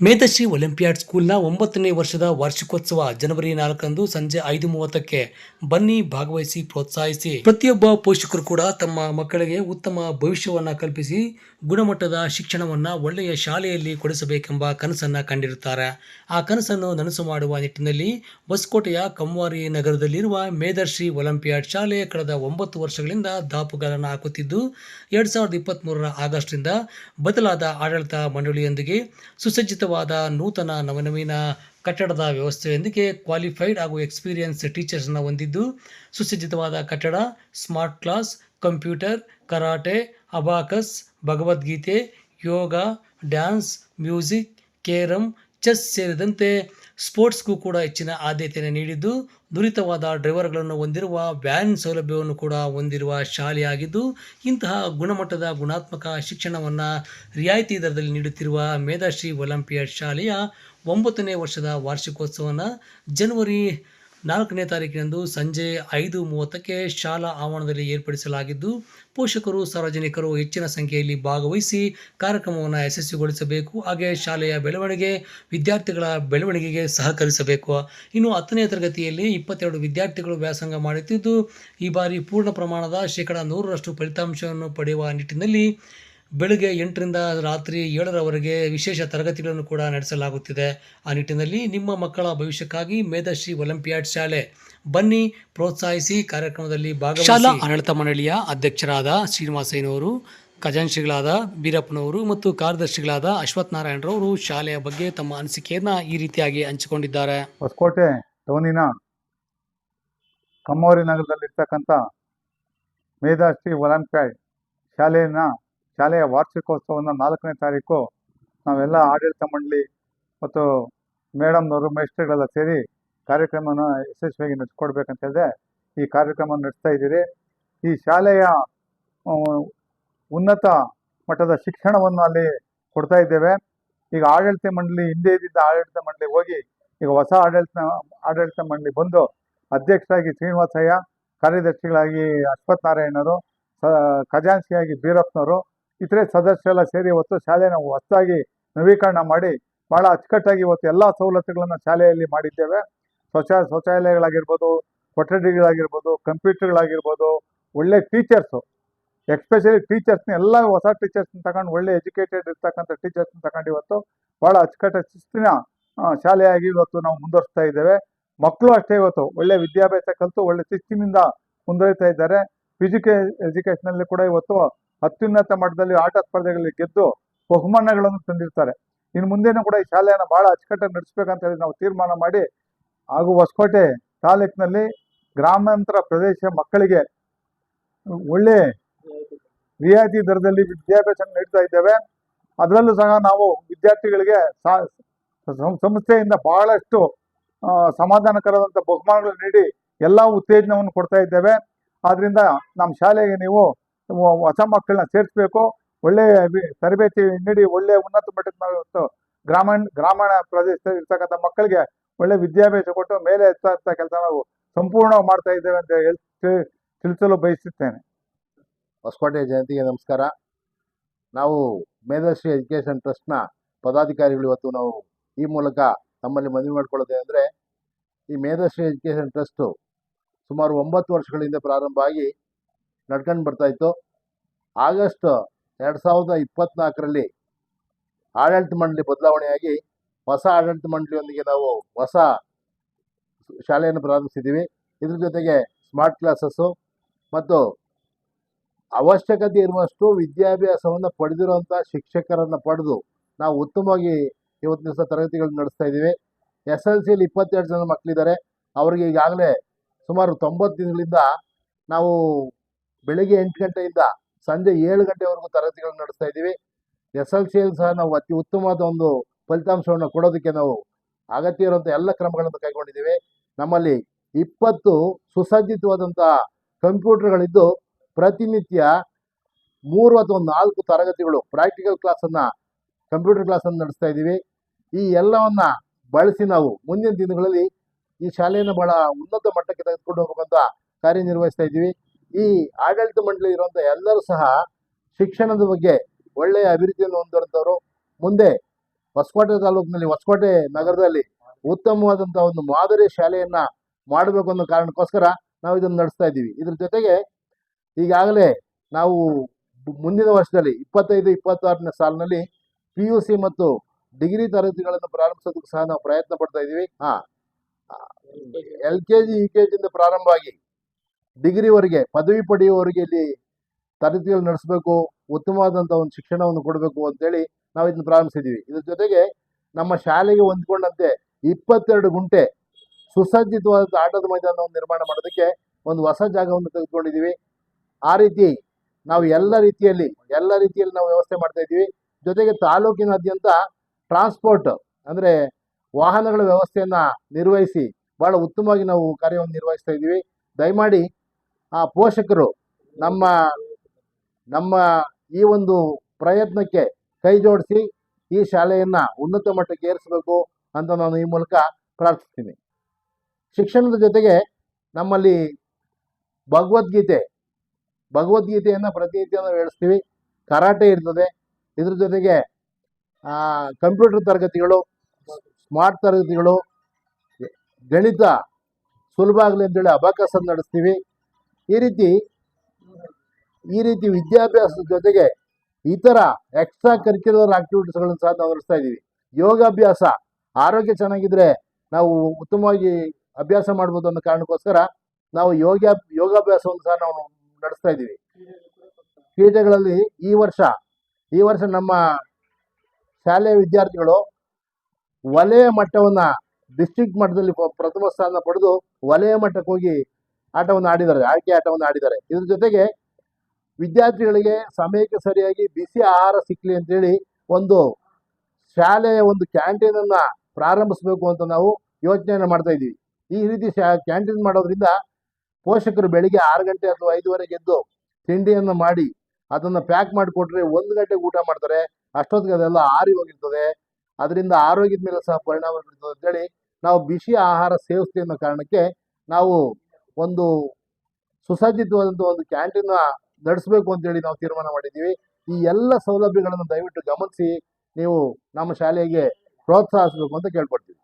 ಮೇಧಶ್ರೀ olympiad ಸ್ಕೂಲ್ನ ಒಂಬತ್ತನೇ ವರ್ಷದ ವಾರ್ಷಿಕೋತ್ಸವ ಜನವರಿ ನಾಲ್ಕರಂದು ಸಂಜೆ ಐದು ಮೂವತ್ತಕ್ಕೆ ಬನ್ನಿ ಭಾಗವಹಿಸಿ ಪ್ರೋತ್ಸಾಹಿಸಿ. ಪ್ರತಿಯೊಬ್ಬ ಪೋಷಕರು ಕೂಡ ತಮ್ಮ ಮಕ್ಕಳಿಗೆ ಉತ್ತಮ ಭವಿಷ್ಯವನ್ನ ಕಲ್ಪಿಸಿ ಗುಣಮಟ್ಟದ ಶಿಕ್ಷಣವನ್ನ ಒಳ್ಳೆಯ ಶಾಲೆಯಲ್ಲಿ ಕೊಡಿಸಬೇಕೆಂಬ ಕನಸನ್ನ ಕಂಡಿರುತ್ತಾರೆ. ಆ ಕನಸನ್ನು ನನಸು ಮಾಡುವ ನಿಟ್ಟಿನಲ್ಲಿ ಹೊಸಕೋಟೆಯ ಕಂವಾರಿ ನಗರದಲ್ಲಿರುವ ಮೇಧಶ್ರೀ ಒಲಿಂಪಿಯಾಡ್ ಶಾಲೆ ಕಳೆದ ಒಂಬತ್ತು ವರ್ಷಗಳಿಂದ ದಾಪುಗಾಲನ ಹಾಕುತ್ತಿದ್ದು, ಎರಡ್ ಸಾವಿರದ ಇಪ್ಪತ್ತ್ಮೂರರ ಆಗಸ್ಟ್ನಿಂದ ಬದಲಾದ ಆಡಳಿತ ಮಂಡಳಿಯೊಂದಿಗೆ ಸುಸಜ್ಜಿತವಾದ ನೂತನ ನವನವೀನ ಕಟ್ಟಡದ ವ್ಯವಸ್ಥೆಯೊಂದಿಗೆ ಕ್ವಾಲಿಫೈಡ್ ಹಾಗೂ ಎಕ್ಸ್ಪೀರಿಯನ್ಸ್ ಟೀಚರ್ಸ್ನ ಹೊಂದಿದ್ದು, ಸುಸಜ್ಜಿತವಾದ ಕಟ್ಟಡ smart class computer karate abacus Bhagavad Gita yoga dance music carrom chess ಸೇರಿದಂತೆ ಸ್ಪೋರ್ಟ್ಸ್ಗೂ ಕೂಡ ಹೆಚ್ಚಿನ ಆದ್ಯತೆಯನ್ನು ನೀಡಿದ್ದು, ನುರಿತವಾದ ಡ್ರೈವರ್ಗಳನ್ನು ಹೊಂದಿರುವ, ವ್ಯಾನ್ ಸೌಲಭ್ಯವನ್ನು ಕೂಡ ಹೊಂದಿರುವ ಶಾಲೆಯಾಗಿದ್ದು, ಇಂತಹ ಗುಣಮಟ್ಟದ ಗುಣಾತ್ಮಕ ಶಿಕ್ಷಣವನ್ನು ರಿಯಾಯಿತಿ ದರದಲ್ಲಿ ನೀಡುತ್ತಿರುವ ಮೇಧಾಶ್ರೀ ಒಲಿಂಪಿಯಾಡ್ ಶಾಲೆಯ ಒಂಬತ್ತನೇ ವರ್ಷದ ವಾರ್ಷಿಕೋತ್ಸವವನ್ನು ಜನವರಿ ನಾಲ್ಕನೇ ತಾರೀಕಿನಂದು ಸಂಜೆ ಐದು ಮೂವತ್ತಕ್ಕೆ ಶಾಲಾ ಆವರಣದಲ್ಲಿ ಏರ್ಪಡಿಸಲಾಗಿದ್ದು, ಪೋಷಕರು, ಸಾರ್ವಜನಿಕರು ಹೆಚ್ಚಿನ ಸಂಖ್ಯೆಯಲ್ಲಿ ಭಾಗವಹಿಸಿ ಕಾರ್ಯಕ್ರಮವನ್ನು ಯಶಸ್ವಿಗೊಳಿಸಬೇಕು. ಹಾಗೆ ಶಾಲೆಯ ಬೆಳವಣಿಗೆ, ವಿದ್ಯಾರ್ಥಿಗಳ ಬೆಳವಣಿಗೆಗೆ ಸಹಕರಿಸಬೇಕು. ಇನ್ನು ಹತ್ತನೇ ತರಗತಿಯಲ್ಲಿ ಇಪ್ಪತ್ತೆರಡು ವಿದ್ಯಾರ್ಥಿಗಳು ವ್ಯಾಸಂಗ ಮಾಡುತ್ತಿದ್ದು, ಈ ಬಾರಿ ಪೂರ್ಣ ಪ್ರಮಾಣದ ಶೇಕಡಾ ನೂರರಷ್ಟು ಫಲಿತಾಂಶವನ್ನು ಪಡೆಯುವ ನಿಟ್ಟಿನಲ್ಲಿ ಬೆಳಗ್ಗೆ ಎಂಟರಿಂದ ರಾತ್ರಿ ಏಳರವರೆಗೆ ವಿಶೇಷ ತರಗತಿಗಳನ್ನು ಕೂಡ ನಡೆಸಲಾಗುತ್ತಿದೆ. ಆ ನಿಟ್ಟಿನಲ್ಲಿ ನಿಮ್ಮ ಮಕ್ಕಳ ಭವಿಷ್ಯಕ್ಕಾಗಿ ಮೇಧಶ್ರೀ ಒಲಿಂಪಿಯಾಡ್ ಶಾಲೆ ಬನ್ನಿ ಪ್ರೋತ್ಸಾಹಿಸಿ ಕಾರ್ಯಕ್ರಮದಲ್ಲಿ ಭಾಗವಹಿಸಿ. ಶಾಲಾ ಆಡಳಿತ ಮಂಡಳಿಯ ಅಧ್ಯಕ್ಷರಾದ ಶ್ರೀನಿವಾಸಯ್ಯನವರು ಖಜಾಂಶಿಗಳಾದ ಬೀರಪ್ಪನವರು ಮತ್ತು ಕಾರ್ಯದರ್ಶಿಗಳಾದ ಅಶ್ವಥ್ ನಾರಾಯಣರವರು ಶಾಲೆಯ ಬಗ್ಗೆ ತಮ್ಮ ಅನಿಸಿಕೆಯನ್ನು ಈ ರೀತಿಯಾಗಿ ಹಂಚಿಕೊಂಡಿದ್ದಾರೆ. ಹೊಸಕೋಟೆ ಟೌನಿನ ಕಮ್ಮೋರಿ ನಗರದಲ್ಲಿರ್ತಕ್ಕಂಥ ಮೇಧಾಶ್ರೀ ಒಲಿಂಪಿಯಾಡ್ ಶಾಲೆಯನ್ನು ಶಾಲೆಯ ವಾರ್ಷಿಕೋತ್ಸವವನ್ನು ನಾಲ್ಕನೇ ತಾರೀಕು ನಾವೆಲ್ಲ ಆಡಳಿತ ಮಂಡಳಿ ಮತ್ತು ಮೇಡಮ್ನವರು ಮೇಸ್ಟ್ರುಗಳೆಲ್ಲ ಸೇರಿ ಕಾರ್ಯಕ್ರಮನ ಯಶಸ್ವಿಯಾಗಿ ನಡೆಸ್ಕೊಡ್ಬೇಕಂತೇಳಿದೆ ಈ ಕಾರ್ಯಕ್ರಮ ನಡೆಸ್ತಾ ಇದ್ದೀರಿ. ಈ ಶಾಲೆಯ ಉನ್ನತ ಮಟ್ಟದ ಶಿಕ್ಷಣವನ್ನು ಅಲ್ಲಿ ಕೊಡ್ತಾ ಇದ್ದೇವೆ. ಈಗ ಆಡಳಿತ ಮಂಡಳಿ ಹಿಂದೆ ಇದ್ದಿದ್ದ ಆಡಳಿತ ಮಂಡಳಿ ಹೋಗಿ ಈಗ ಹೊಸ ಆಡಳಿತ ಆಡಳಿತ ಮಂಡಳಿ ಬಂದು ಅಧ್ಯಕ್ಷರಾಗಿ ಶ್ರೀನಿವಾಸಯ್ಯ, ಕಾರ್ಯದರ್ಶಿಗಳಾಗಿ ಅಶ್ವಥ್ ನಾರಾಯಣರು ಖಜಾನ್ಸಿಯಾಗಿ ಬೀರಪ್ಪನವರು ಇತರೆ ಸದಸ್ಯರೆಲ್ಲ ಸೇರಿ ಇವತ್ತು ಶಾಲೆನ ಹೊಸದಾಗಿ ನವೀಕರಣ ಮಾಡಿ ಭಾಳ ಅಚ್ಚುಕಟ್ಟಾಗಿ ಇವತ್ತು ಎಲ್ಲ ಸವಲತ್ತುಗಳನ್ನು ಶಾಲೆಯಲ್ಲಿ ಮಾಡಿದ್ದೇವೆ. ಶೌಚ ಶೌಚಾಲಯಗಳಾಗಿರ್ಬೋದು, ಕೊಠಡಿಗಳಾಗಿರ್ಬೋದು, ಕಂಪ್ಯೂಟರ್ಗಳಾಗಿರ್ಬೋದು, ಒಳ್ಳೆ ಟೀಚರ್ಸು ಎಕ್ಸ್ಪೆಷಲಿ ಟೀಚರ್ಸ್ನ ಎಲ್ಲ ಹೊಸ ಟೀಚರ್ಸ್ನ ತಗೊಂಡು ಒಳ್ಳೆ ಎಜುಕೇಟೆಡ್ ಇರ್ತಕ್ಕಂಥ ಟೀಚರ್ಸ್ನ ತಗೊಂಡು ಇವತ್ತು ಭಾಳ ಅಚ್ಚುಕಟ್ಟ ಶಿಸ್ತಿನ ಶಾಲೆಯಾಗಿ ಇವತ್ತು ನಾವು ಮುಂದುವರಿಸ್ತಾ ಇದ್ದೇವೆ. ಮಕ್ಕಳು ಅಷ್ಟೇ ಇವತ್ತು ಒಳ್ಳೆ ವಿದ್ಯಾಭ್ಯಾಸ ಕಲಿತು ಒಳ್ಳೆ ಶಿಸ್ತಿನಿಂದ ಮುಂದುವರಿತಾ ಇದ್ದಾರೆ. ಫಿಸಿಕಲ್ ಎಜುಕೇಷನಲ್ಲಿ ಕೂಡ ಇವತ್ತು ಅತ್ಯುನ್ನತ ಮಟ್ಟದಲ್ಲಿ ಆಟ ಸ್ಪರ್ಧೆಗಳಲ್ಲಿ ಗೆದ್ದು ಬಹುಮಾನಗಳನ್ನು ತಂದಿರ್ತಾರೆ. ಇನ್ನು ಮುಂದೆನೂ ಕೂಡ ಈ ಶಾಲೆಯನ್ನು ಬಹಳ ಅಚ್ಚುಕಟ್ಟಾಗಿ ನಡೆಸಬೇಕಂತ ಹೇಳಿ ನಾವು ತೀರ್ಮಾನ ಮಾಡಿ, ಹಾಗೂ ಹೊಸಕೋಟೆ ತಾಲೂಕಿನಲ್ಲಿ ಗ್ರಾಮಾಂತರ ಪ್ರದೇಶ ಮಕ್ಕಳಿಗೆ ಒಳ್ಳೆ ರಿಯಾಯಿತಿ ದರದಲ್ಲಿ ವಿದ್ಯಾಭ್ಯಾಸ ನೀಡ್ತಾ ಇದ್ದೇವೆ. ಅದರಲ್ಲೂ ಸಹ ನಾವು ವಿದ್ಯಾರ್ಥಿಗಳಿಗೆ ಸಂಸ್ಥೆಯಿಂದ ಬಹಳಷ್ಟು ಸಮಾಧಾನಕರವಾದಂಥ ಬಹುಮಾನಗಳು ನೀಡಿ ಎಲ್ಲ ಉತ್ತೇಜನವನ್ನು ಕೊಡ್ತಾ ಇದ್ದೇವೆ. ಆದ್ದರಿಂದ ನಮ್ಮ ಶಾಲೆಗೆ ನೀವು ಹೊಸ ಮಕ್ಕಳನ್ನ ಸೇರಿಸ್ಬೇಕು. ಒಳ್ಳೆ ತರಬೇತಿ ನೀಡಿ, ಒಳ್ಳೆ ಉನ್ನತ ಮಟ್ಟದ ಗ್ರಾಮೀಣ ಗ್ರಾಮೀಣ ಪ್ರದೇಶದಲ್ಲಿ ಇರ್ತಕ್ಕಂಥ ಮಕ್ಕಳಿಗೆ ಒಳ್ಳೆ ವಿದ್ಯಾಭ್ಯಾಸ ಕೊಟ್ಟು ಮೇಲೆ ಎತ್ತ ಕೆಲಸ ನಾವು ಸಂಪೂರ್ಣ ಮಾಡ್ತಾ ಇದ್ದೇವೆ ಅಂತ ಹೇಳಿ ತಿಳ್- ತಿಳಿಸಲು ಬಯಸುತ್ತೇನೆ. ಹೊಸಕೋಟೆ ಜಯಂತಿಗೆ ನಮಸ್ಕಾರ. ನಾವು ಮೇಧಶ್ರೀ ಎಜುಕೇಷನ್ ಟ್ರಸ್ಟ್ನ ಪದಾಧಿಕಾರಿಗಳು ಇವತ್ತು ನಾವು ಈ ಮೂಲಕ ತಮ್ಮಲ್ಲಿ ಮನವಿ ಮಾಡ್ಕೊಳ್ಳೋದೆ ಅಂದರೆ ಈ ಮೇಧಶ್ರೀ ಎಜುಕೇಷನ್ ಟ್ರಸ್ಟು ಸುಮಾರು ಒಂಬತ್ತು ವರ್ಷಗಳಿಂದ ಪ್ರಾರಂಭ ಆಗಿ ನಡ್ಕೊಂಡು ಬರ್ತಾ ಇತ್ತು. ಆಗಸ್ಟ್ ಎರಡು ಸಾವಿರದ ಇಪ್ಪತ್ತ್ನಾಲ್ಕರಲ್ಲಿ ಆಡಳಿತ ಮಂಡಳಿ ಬದಲಾವಣೆಯಾಗಿ ಹೊಸ ಆಡಳಿತ ಮಂಡಳಿಯೊಂದಿಗೆ ನಾವು ಹೊಸ ಶಾಲೆಯನ್ನು ಪ್ರಾರಂಭಿಸಿದ್ದೀವಿ. ಇದ್ರ ಜೊತೆಗೆ ಸ್ಮಾರ್ಟ್ ಕ್ಲಾಸಸ್ಸು ಮತ್ತು ಅವಶ್ಯಕತೆ ಇರುವಷ್ಟು ವಿದ್ಯಾಭ್ಯಾಸವನ್ನು ಪಡೆದಿರುವಂಥ ಶಿಕ್ಷಕರನ್ನು ಪಡೆದು ನಾವು ಉತ್ತಮವಾಗಿ ಇವತ್ತು ದಿವಸ ತರಗತಿಗಳನ್ನ ನಡೆಸ್ತಾ ಇದ್ದೀವಿ. ಎಸ್ ಎಲ್ ಸಿಯಲ್ಲಿ ಇಪ್ಪತ್ತೆರಡು ಜನ ಮಕ್ಕಳಿದ್ದಾರೆ. ಅವರಿಗೆ ಈಗಾಗಲೇ ಸುಮಾರು ತೊಂಬತ್ತು ದಿನಗಳಿಂದ ನಾವು ಬೆಳಿಗ್ಗೆ ಎಂಟು ಗಂಟೆಯಿಂದ ಸಂಜೆ ಏಳು ಗಂಟೆವರೆಗೂ ತರಗತಿಗಳನ್ನು ನಡೆಸ್ತಾ ಇದ್ದೀವಿ. ಎಸ್ ಎಲ್ ಸಿಯಲ್ಲಿ ಸಹ ನಾವು ಅತಿ ಉತ್ತಮವಾದ ಒಂದು ಫಲಿತಾಂಶವನ್ನು ಕೊಡೋದಕ್ಕೆ ನಾವು ಅಗತ್ಯ ಇರುವಂಥ ಎಲ್ಲ ಕ್ರಮಗಳನ್ನು ಕೈಗೊಂಡಿದ್ದೀವಿ. ನಮ್ಮಲ್ಲಿ ಇಪ್ಪತ್ತು ಸುಸಜ್ಜಿತವಾದಂಥ ಕಂಪ್ಯೂಟರ್ಗಳಿದ್ದು ಪ್ರತಿನಿತ್ಯ ಮೂರು ಅಥವಾ ನಾಲ್ಕು ತರಗತಿಗಳು ಪ್ರಾಕ್ಟಿಕಲ್ ಕ್ಲಾಸನ್ನು, ಕಂಪ್ಯೂಟರ್ ಕ್ಲಾಸನ್ನು ನಡೆಸ್ತಾ ಇದ್ದೀವಿ. ಈ ಎಲ್ಲವನ್ನ ಬಳಸಿ ನಾವು ಮುಂದಿನ ದಿನಗಳಲ್ಲಿ ಈ ಶಾಲೆಯನ್ನು ಬಹಳ ಉನ್ನತ ಮಟ್ಟಕ್ಕೆ ತೆಗೆದುಕೊಂಡು ಹೋಗುವಂತ ಕಾರ್ಯನಿರ್ವಹಿಸ್ತಾ ಇದ್ದೀವಿ. ಈ ಆಡಳಿತ ಮಂಡಳಿ ಇರುವಂಥ ಎಲ್ಲರೂ ಸಹ ಶಿಕ್ಷಣದ ಬಗ್ಗೆ ಒಳ್ಳೆಯ ಅಭಿವೃದ್ಧಿಯನ್ನು ಹೊಂದಿರುವಂಥವ್ರು ಮುಂದೆ ಹೊಸಕೋಟೆ ತಾಲೂಕಿನಲ್ಲಿ, ಹೊಸಕೋಟೆ ನಗರದಲ್ಲಿ ಉತ್ತಮವಾದಂಥ ಒಂದು ಮಾದರಿ ಶಾಲೆಯನ್ನು ಮಾಡಬೇಕು ಅನ್ನೋ ಕಾರಣಕ್ಕೋಸ್ಕರ ನಾವು ಇದನ್ನು ನಡೆಸ್ತಾ ಇದ್ದೀವಿ. ಇದ್ರ ಜೊತೆಗೆ ಈಗಾಗಲೇ ನಾವು ಮುಂದಿನ ವರ್ಷದಲ್ಲಿ ಇಪ್ಪತ್ತೈದು, ಇಪ್ಪತ್ತಾರನೇ ಸಾಲಿನಲ್ಲಿ ಪಿ ಯು ಸಿ ಮತ್ತು ಡಿಗ್ರಿ ತರಗತಿಗಳನ್ನು ಪ್ರಾರಂಭಿಸೋದಕ್ಕೂ ಸಹ ನಾವು ಪ್ರಯತ್ನ ಪಡ್ತಾ ಇದ್ದೀವಿ. ಹಾಂ, L K G, U K ಜಿಯಿಂದ ಪ್ರಾರಂಭವಾಗಿ ಡಿಗ್ರಿವರೆಗೆ, ಪದವಿ ಪಡೆಯುವವರಿಗೆ ಇಲ್ಲಿ ತರಗತಿಗಳು ನಡೆಸಬೇಕು ಉತ್ತಮವಾದಂಥ ಒಂದು ಶಿಕ್ಷಣವನ್ನು ಕೊಡಬೇಕು ಅಂತೇಳಿ ನಾವು ಇದನ್ನು ಪ್ರಾರಂಭಿಸಿದ್ದೀವಿ. ಇದ್ರ ಜೊತೆಗೆ ನಮ್ಮ ಶಾಲೆಗೆ ಹೊಂದ್ಕೊಂಡಂತೆ ಇಪ್ಪತ್ತೆರಡು ಗುಂಟೆ ಸುಸಜ್ಜಿತವಾದ ಆಟದ ಮೈದಾನವನ್ನು ನಿರ್ಮಾಣ ಮಾಡೋದಕ್ಕೆ ಒಂದು ಹೊಸ ಜಾಗವನ್ನು ತೆಗೆದುಕೊಂಡಿದ್ದೀವಿ. ಆ ರೀತಿ ನಾವು ಎಲ್ಲ ರೀತಿಯಲ್ಲಿ ಎಲ್ಲ ರೀತಿಯಲ್ಲಿ ನಾವು ವ್ಯವಸ್ಥೆ ಮಾಡ್ತಾ ಇದ್ದೀವಿ. ಜೊತೆಗೆ ತಾಲೂಕಿನಾದ್ಯಂತ ಟ್ರಾನ್ಸ್ಪೋರ್ಟ್ ಅಂದರೆ ವಾಹನಗಳ ವ್ಯವಸ್ಥೆಯನ್ನು ನಿರ್ವಹಿಸಿ ಭಾಳ ಉತ್ತಮವಾಗಿ ನಾವು ಕಾರ್ಯವನ್ನು ನಿರ್ವಹಿಸ್ತಾ ಇದ್ದೀವಿ. ದಯಮಾಡಿ ಆ ಪೋಷಕರು ನಮ್ಮ ನಮ್ಮ ಈ ಒಂದು ಪ್ರಯತ್ನಕ್ಕೆ ಕೈ ಜೋಡಿಸಿ ಈ ಶಾಲೆಯನ್ನು ಉನ್ನತ ಮಟ್ಟಕ್ಕೆ ಏರಿಸಬೇಕು ಅಂತ ನಾನು ಈ ಮೂಲಕ ಪ್ರಾರ್ಥಿಸ್ತೀನಿ. ಶಿಕ್ಷಣದ ಜೊತೆಗೆ ನಮ್ಮಲ್ಲಿ ಭಗವದ್ಗೀತೆ, ಭಗವದ್ಗೀತೆಯನ್ನು ಪ್ರತಿನಿತ್ಯ ನಾವು ಹೇಳಿಸ್ತೀವಿ ಕರಾಟೆ ಇರ್ತದೆ. ಇದ್ರ ಜೊತೆಗೆ ಕಂಪ್ಯೂಟರ್ ತರಗತಿಗಳು, ಸ್ಮಾರ್ಟ್ ತರಗತಿಗಳು, ಗಣಿತ ಸುಲಭ ಆಗಲಿ ಅಂತೇಳಿ ಅಬಾಕಸನ್ನು ನಡೆಸ್ತೀವಿ. ಈ ರೀತಿ ಈ ರೀತಿ ವಿದ್ಯಾಭ್ಯಾಸದ ಜೊತೆಗೆ ಇತರ ಎಕ್ಸ್ಟ್ರಾ ಕರಿಕ್ಯುಲರ್ ಆಕ್ಟಿವಿಟೀಸ್ಗಳನ್ನು ಸಹ ನಾವು ನಡೆಸ್ತಾ ಇದ್ದೀವಿ. ಯೋಗಾಭ್ಯಾಸ, ಆರೋಗ್ಯ ಚೆನ್ನಾಗಿದ್ರೆ ನಾವು ಉತ್ತಮವಾಗಿ ಅಭ್ಯಾಸ ಮಾಡ್ಬೋದು ಅನ್ನೋ ಕಾರಣಕ್ಕೋಸ್ಕರ ನಾವು ಯೋಗ ಯೋಗಾಭ್ಯಾಸವನ್ನು ಸಹ ನಾವು ನಡೆಸ್ತಾ ಇದ್ದೀವಿ. ಕ್ರೀಡೆಗಳಲ್ಲಿ ಈ ವರ್ಷ ಈ ವರ್ಷ ನಮ್ಮ ಶಾಲೆಯ ವಿದ್ಯಾರ್ಥಿಗಳು ವಲಯ ಮಟ್ಟವನ್ನು ಡಿಸ್ಟ್ರಿಕ್ಟ್ ಮಟ್ಟದಲ್ಲಿ ಪ್ರಥಮ ಸ್ಥಾನ ಪಡೆದು ವಲಯ ಮಟ್ಟಕ್ಕೆ ಹೋಗಿ ಆಟವನ್ನು ಆಡಿದ್ದಾರೆ, ಆಯ್ಕೆ ಆಟವನ್ನು ಆಡಿದ್ದಾರೆ. ಇದ್ರ ಜೊತೆಗೆ ವಿದ್ಯಾರ್ಥಿಗಳಿಗೆ ಸಮಯಕ್ಕೆ ಸರಿಯಾಗಿ ಬಿಸಿ ಆಹಾರ ಸಿಕ್ಕಲಿ ಅಂತೇಳಿ ಒಂದು ಶಾಲೆಯ ಒಂದು ಕ್ಯಾಂಟೀನ್ ಅನ್ನ ಪ್ರಾರಂಭಿಸಬೇಕು ಅಂತ ನಾವು ಯೋಚನೆಯನ್ನು ಮಾಡ್ತಾ ಇದ್ದೀವಿ. ಈ ರೀತಿ ಶಾ, ಕ್ಯಾಂಟೀನ್ ಮಾಡೋದ್ರಿಂದ ಪೋಷಕರು ಬೆಳಿಗ್ಗೆ ಆರು ಗಂಟೆ ಅಥವಾ ಐದುವರೆಗೆ ಎದ್ದು ತಿಂಡಿಯನ್ನು ಮಾಡಿ ಅದನ್ನು ಪ್ಯಾಕ್ ಮಾಡಿಕೊಟ್ರೆ ಒಂದು ಗಂಟೆಗೆ ಊಟ ಮಾಡ್ತಾರೆ. ಅಷ್ಟೊತ್ತಿಗೆ ಅದೆಲ್ಲ ಆರಿ ಹೋಗಿರ್ತದೆ. ಅದರಿಂದ ಆರೋಗ್ಯದ ಮೇಲೆ ಸಹ ಪರಿಣಾಮ ಬೀರ್ತದೆ ಅಂತೇಳಿ ನಾವು ಬಿಸಿ ಆಹಾರ ಸೇವಿಸ್ತೀವಿ ಅನ್ನೋ ಕಾರಣಕ್ಕೆ ನಾವು ಒಂದು ಸುಸಜ್ಜಿತವಾದಂಥ ಒಂದು ಕ್ಯಾಂಟೀನ್ ನಡೆಸಬೇಕು ಅಂತೇಳಿ ನಾವು ತೀರ್ಮಾನ ಮಾಡಿದ್ದೀವಿ. ಈ ಎಲ್ಲ ಸೌಲಭ್ಯಗಳನ್ನು ದಯವಿಟ್ಟು ಗಮನಿಸಿ, ನೀವು ನಮ್ಮ ಶಾಲೆಗೆ ಪ್ರೋತ್ಸಾಹಿಸಬೇಕು ಅಂತ ಕೇಳ್ಕೊಡ್ತೀವಿ